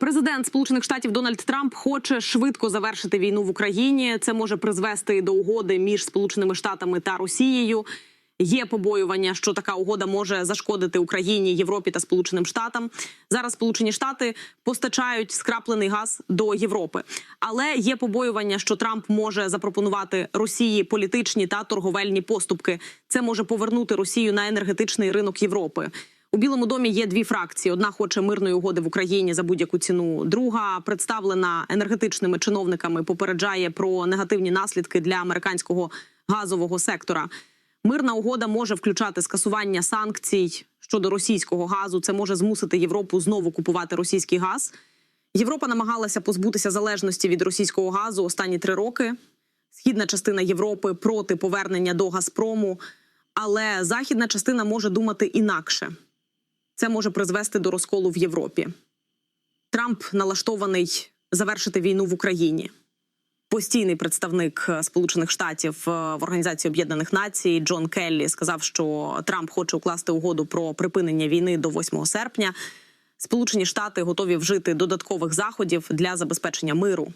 Президент Сполучених Штатів Дональд Трамп хоче швидко завершити війну в Україні. Це може призвести до угоди між Сполученими Штатами та Росією. Є побоювання, що така угода може зашкодити Україні, Європі та Сполученим Штатам. Зараз Сполучені Штати постачають скраплений газ до Європи, але є побоювання, що Трамп може запропонувати Росії політичні та торговельні поступки. Це може повернути Росію на енергетичний ринок Європи. У Білому домі є дві фракції: одна хоче мирної угоди в Україні за будь-яку ціну. Друга представлена енергетичними чиновниками, попереджає про негативні наслідки для американського газового сектора. Мирна угода може включати скасування санкцій щодо російського газу. Це може змусити Європу знову купувати російський газ. Європа намагалася позбутися залежності від російського газу останні три роки. Східна частина Європи проти повернення до Газпрому, але західна частина може думати інакше. Це може призвести до розколу в Європі. Трамп налаштований завершити війну в Україні. Постійний представник е, Сполучених Штатів е, в Організації Об'єднаних Націй Джон Келлі сказав, що Трамп хоче укласти угоду про припинення війни до 8 серпня. Сполучені Штати готові вжити додаткових заходів для забезпечення миру.